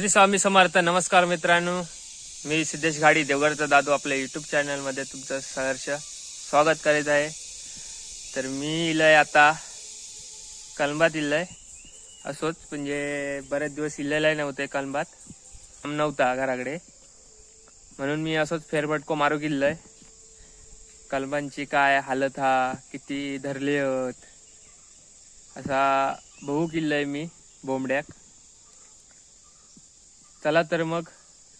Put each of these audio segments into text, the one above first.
श्री स्वामी समर्थ नमस्कार मित्रांनो. मी सिद्धेश घाडी देवगडचा दादू आपल्या युट्यूब चॅनलमध्ये तुमचं सहर्ष स्वागत करीत आहे. तर मी इलय आता कलंबात इलय. असोच म्हणजे बरेच दिवस इल्लेलाही नव्हते कलंबात. नव्हता घराकडे म्हणून मी असोच फेरफटको मारू गेलोय. कलबांची काय हालत हा किती धरले होत असा बघू किल्लय मी बोंबड्याक. चला तर मग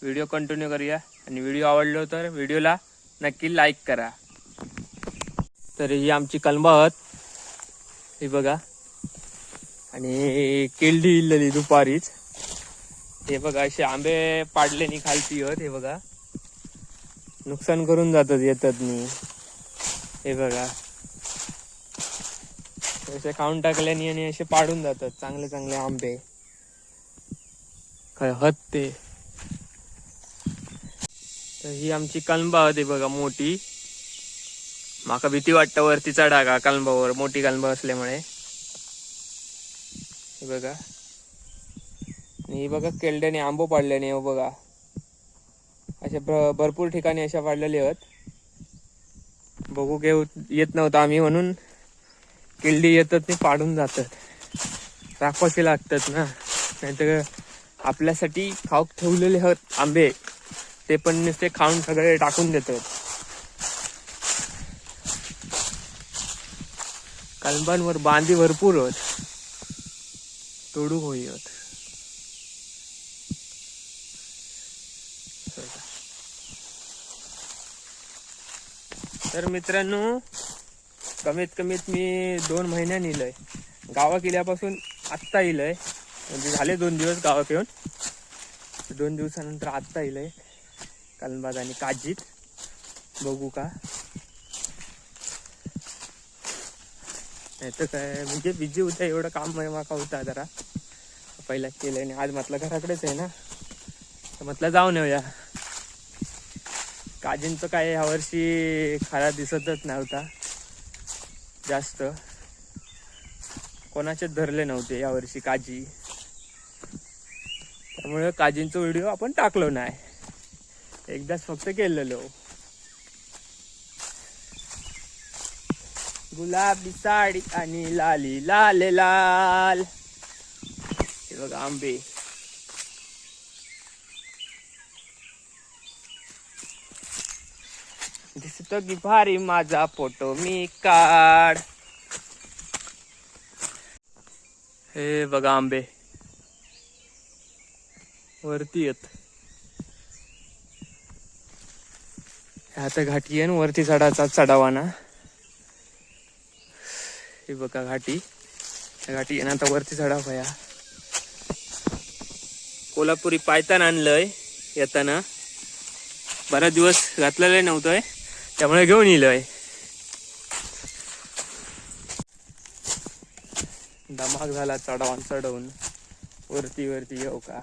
व्हिडिओ कंटिन्यू करूया. आणि व्हिडिओ आवडलो तर व्हिडिओला नक्की लाईक करा. तर ही आमची कलमात हे बघा. आणि केल्डी इल्लेली दुपारीच. हे बघा असे आंबे पाडले नि खालती होत हे बघा. नुकसान करून जातात येतात मी हे बघा. असे खाऊन टाकल्याने आणि असे पाडून जातात चांगले चांगले आंबे. हत ते. तर ही आमची कलंबा होती बघा मोठी. माका भीती वाटतं वरती चढा का कलंबावर मोठी कलंबा असल्यामुळे. हे बघा. ही बघा केलड्याने आंबो पाडल्याने हो बघा. अशा भरपूर ठिकाणी अशा पाडलेले आहेत. बघू घेऊ येत नव्हतं आम्ही म्हणून. किल्डी येतात ते पाडून जातात. राखवाचे लागतात ना. नाहीतर आपल्यासाठी खाऊक ठेवलेले आहेत आंबे ते पण नुसते खाऊन सगळे टाकून देतात कलबांवर बांधी भरपूर होत. तोडू होई होत. तर मित्रांनो कमीत कमीत मी दोन महिन्यानी इलोय गावा किल्ल्यापासून आत्ता इलय म्हणजे झाले दोन दिवस गावात येऊन दोन दिवसानंतर आत्ता येईल कलबाद आणि काजीत. बघू का. नाही तर काय म्हणजे बिझी होता एवढं काम माका होता जरा. पहिला केलं आणि आज म्हटलं घराकडेच आहे ना. तर म्हटलं जाऊन येऊया. काजींचं काय यावर्षी खरा दिसतच नव्हता. जास्त. कोणाचेच धरले नव्हते यावर्षी काजी. त्यामुळे काजींचा व्हिडिओ आपण टाकलो नाही. एकदाच फक्त केलेलो. गुलाबी साडी आणि लाली लाल लाल. हे बघा आंबे. दिसतो की भारी माझा फोटो मी काढ. हे बघा आंबे. वरती येत. आता घाटी आहे वरती चढाचा चढावाना. हे बघा घाटी. त्या घाटी आहे ना आता वरती चढावा या कोल्हापुरी पायतान आणलंय येताना. बराच दिवस घातलेलं नव्हतंय त्यामुळे घेऊन येलोय धमाक झाला चढावून चढवून. वरती वरती येऊ का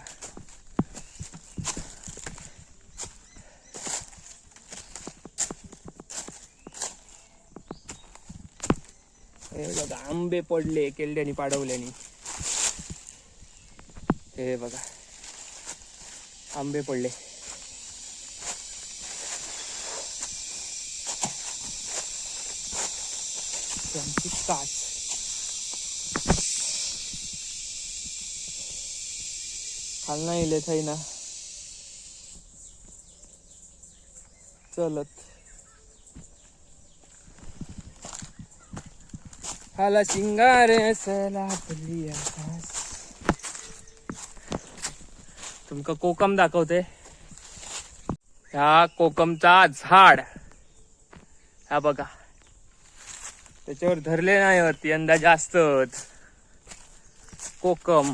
हे बघा आंबे पडले केल्ड्यानी पाडवल्यानी. हे बघा. आंबे पडले. त्यांची काच. खाल नाही इले थाई ना चलत. हाला शिंगार तुमका कोकम दाखवते. ह्या कोकमचा झाड. हा बघा. त्याच्यावर धरले नाही होत यंदा जास्तच कोकम.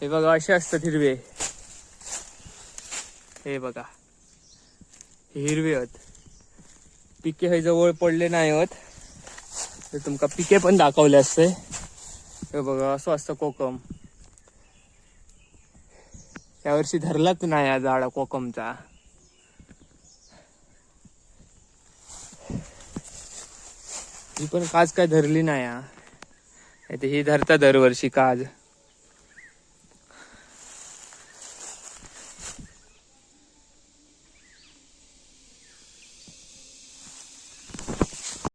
हे बघा असे असतात हिरवे. हे बघा. हे हिरवे होत पिके हे जवळ पडले नाही होत. तर तुमका पिके पण दाखवले असते. हे बघा असं असतं कोकम. यावर्षी धरलाच नाही या झाड कोकमचा. ही पण काज काय धरली नाही ही धरता दरवर्षी काज.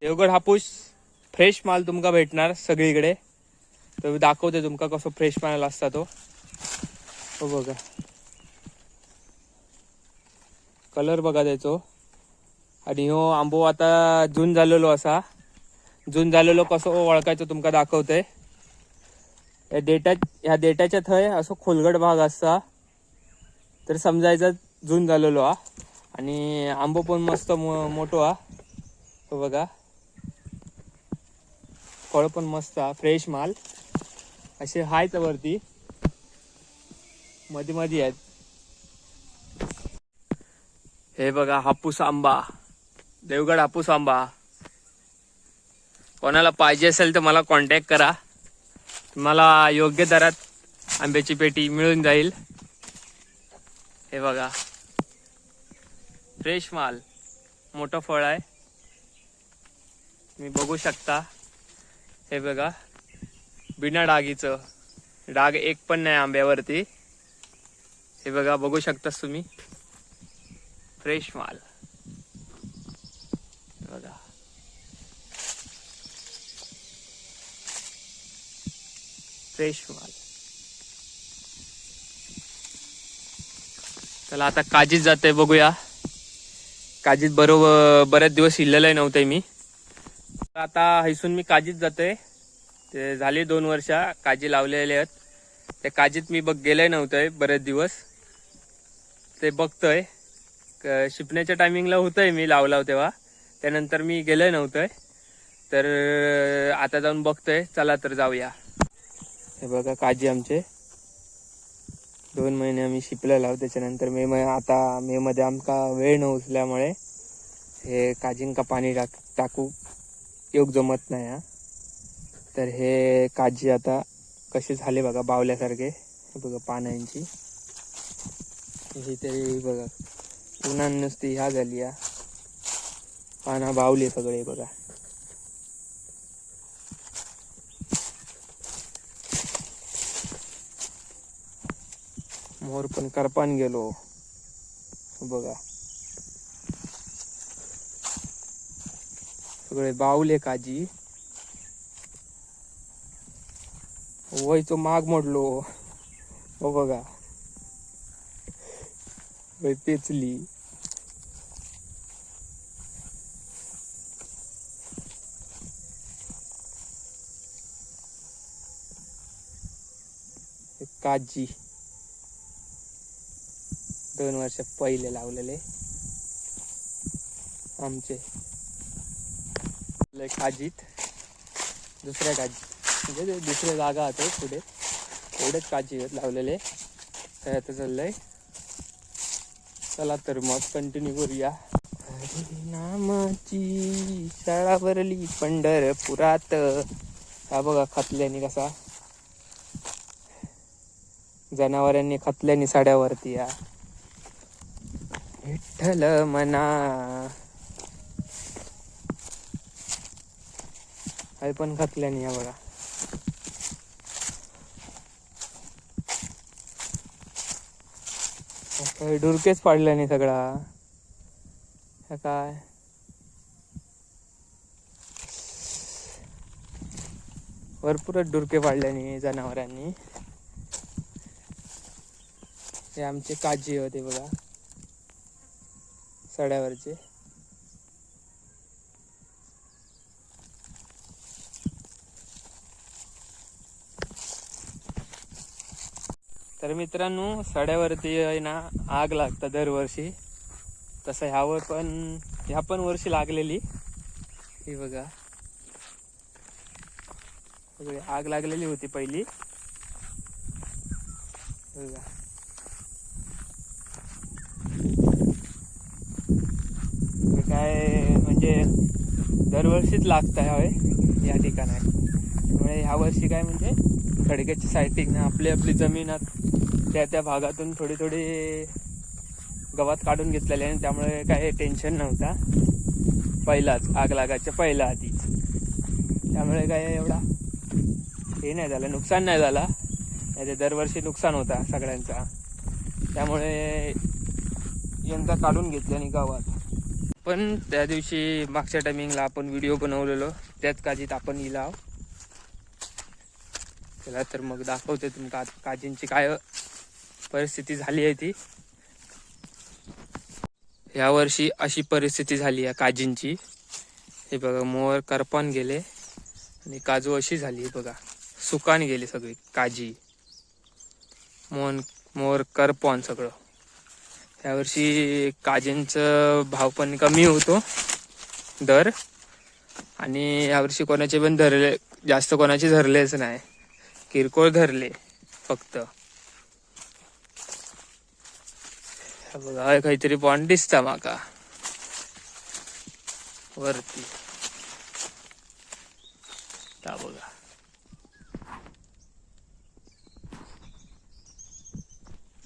देवगड हापूस. फ्रेश माल तुमका भेटणार सगळीकडे. तर दाखवते तुमका कसो फ्रेश माल असता तो. हो बघा. कलर बघा त्याचो. आणि हो आंबो आता जून झालेलो असा. जून झालेलो कसो ओळखायचो तुमका दाखवते. या देटा ह्या देटाच्या थंय असो खोलगट भाग असता. तर समजायचा जून झालेलो हा. आणि आंबो पण मस्त मो- मोठो हा. हो बघा. फळ पण मस्त आहे फ्रेश माल. असे आहेत वरती. मध्ये मध्ये आहेत. हे बघा हापूस आंबा. देवगड हापूस आंबा. कोणाला पाहिजे असेल तर मला कॉन्टॅक्ट करा. तुम्हाला योग्य दरात आंब्याची पेटी मिळून जाईल. हे बघा. फ्रेश माल. मोठं फळ आहे. तुम्ही बघू शकता. हे बघा. बिना डागीचं. डाग एक पण नाही आंब्यावरती. हे बघा बघू शकतास तुम्ही. फ्रेश माल. बघा. फ्रेश माल. चला आता काजीत जाते बघूया. काजीत बरोबर बरेच दिवस इल्लेलं नव्हते मी. आता हैसून मी काजीत जाते ते झाले दोन वर्ष काजी लावलेले आहेत. त्या काजीत मी बघ गेले नव्हतंय बरेच दिवस. ते बघतोय. शिपण्याच्या टायमिंगला होतंय मी लावलाव तेव्हा. त्यानंतर मी गेलोय नव्हतंय. तर आता जाऊन बघतोय. चला तर जाऊया. हे बघा काजी आमचे. दोन महिने आम्ही शिपला लाव त्याच्यानंतर मे मध्ये आता मे मध्ये आमका वेळ नसल्यामुळे हे काजींका पाणी टाक टाकू योग जमत नाही हा. तर हे काजी आता कसे झाले बघा बावल्यासारखे. बघा पानांची. ही तरी बघा. उन्हान नुसती ह्या झाली या पाना बावले सगळे बघा. मोर पण करपान गेलो. बघा. सगळे बावले काजी वयचो माग मोडलो. हो बघा. वय पेचली. काजी. दोन वर्ष पहिले लावलेले. आमचे. काजीत दुसऱ्या काजीत म्हणजे दुसऱ्या जागा होते पुढे. एवढेच काजी लावलेले. तर आता चाललंय. चला तर मग कंटिन्यू करूया. नामाची शाळा भरली पंढरपुरात. हा बघा खतल्याने कसा. जनावरांनी खतल्याने साड्यावरती या. विठ्ठल मना. काही पण घातल्या या बघा काही डुरकेच पाडल्याने सगळा. ह्या काय? भरपूरच डुरके पाडल्याने जनावरांनी. हे आमचे काजी होते बघा. सड्यावरचे. तर मित्रांनो सड्यावरती आहे ना आग लागतं दरवर्षी. तसं ह्यावर पण ह्या पण वर्षी लागलेली. ही बघा. आग लागलेली होती पहिली. बघा. काय म्हणजे दरवर्षीच लागत ह्यावे या ठिकाणी. त्यामुळे ह्या वर्षी काय म्हणजे खडक्याची सायटिंग ना आपली आपली जमीन त्या त्या भागातून थोडी थोडी गवत काढून घेतलेले आणि त्यामुळे काही टेन्शन नव्हता. पहिलाच आग लागायच्या पहिला आधीच. त्यामुळे काय एवढा हे नाही झालं नुकसान नाही झाला. नाही ते दरवर्षी नुकसान होता सगळ्यांचा. त्यामुळे यंदा काढून घेतल्याने गावात. पण त्या दिवशी मागच्या टायमिंगला आपण व्हिडिओ बनवलेलो. त्याच काजीत आपण इला त्याला तर मग दाखवते तुमका काजींची काय परिस्थिती झाली आहे ती. या वर्षी अशी परिस्थिती झाली आहे काजींची. हे बघा मोर करपान गेले आणि काजू अशी झाली बघा. सुकान गेली सगळी काजी. मोन मोर करपॉन सगळं. यावर्षी काजींचं भाव पण कमी होतो दर. आणि यावर्षी कोणाचे पण धरले जास्त कोणाचे धरलेच नाही. किरकोळ धरले फक्त. बघा काहीतरी पॉइंट दिसता माका. वरती. बघा.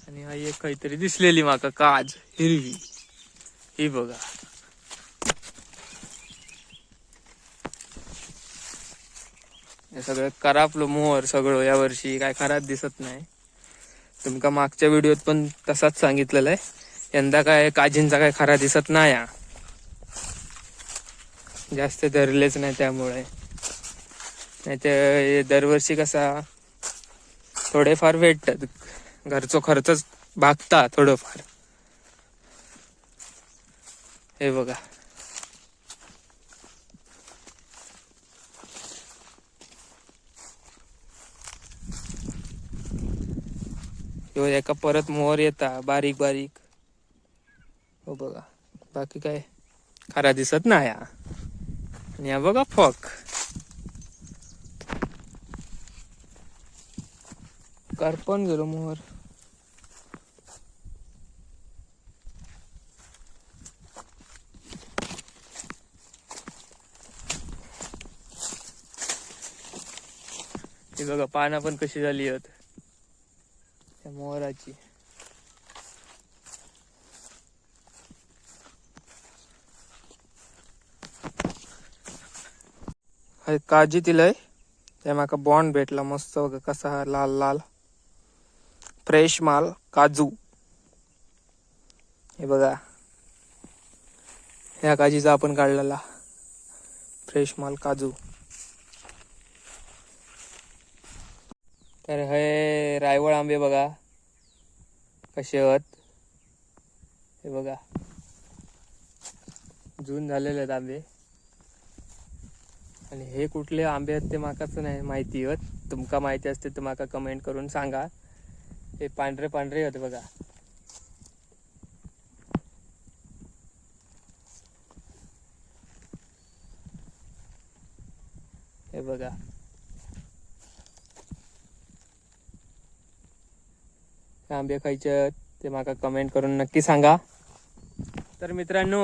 आणि हा एक काहीतरी दिसलेली माका काज हिरवी. ही बघा. हे सगळं करापलं मोहर सगळं या वर्षी काय खराब दिसत नाही. तुमका मागच्या व्हिडिओत पण तसाच सांगितलेलं आहे. यंदा काय काजींचा काय खरा दिसत नाही जास्त धरलेच नाही त्यामुळे. नाही तर दरवर्षी कसा थोडेफार भेटतात. घरचो खर्चच भागता थोडंफार. हे बघा. ह्यो एका परत मोहर येता बारीक बारीक. हो बघा. बाकी काय? खरा दिसत नाही हा. आणि हा बघा फक. करपण गेलो मोहर. बघा पानं पण कशी झाली आहेत. मोराची. काजी दिलंय ते माका बॉन्ड भेटला मस्त कसा लाल लाल. फ्रेश माल काजू. हे बघा. ह्या काजीचा आपण काढलेला. फ्रेश माल काजू. तर हे रायवळ आंबे बघा. कसे आहोत? हे बघा. जून झालेले आहेत आंबे. आणि हे कुठले आंबे आहेत ते माकाच नाही माहिती आहेत. तुमका माहिती असते तर माका कमेंट करून सांगा. हे पांढरे पांढरे होते बघा हे बघा काय आंबे खायचे ते माका कमेंट करून नक्की सांगा. तर मित्रांनो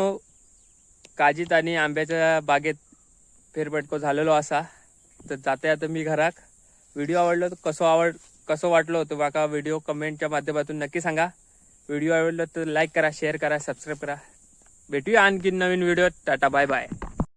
काजीत आणि आंब्याच्या बागेत फेरफटको झालेलो असा. तर जाते आता मी घराक व्हिडिओ आवडलो तर कसो आवड कसं वाटलो तर माका व्हिडिओ कमेंटच्या माध्यमातून नक्की सांगा. व्हिडिओ आवडलो तर लाईक करा शेअर करा सबस्क्राईब करा. भेटूया आणखी नवीन व्हिडिओ टाटा बाय बाय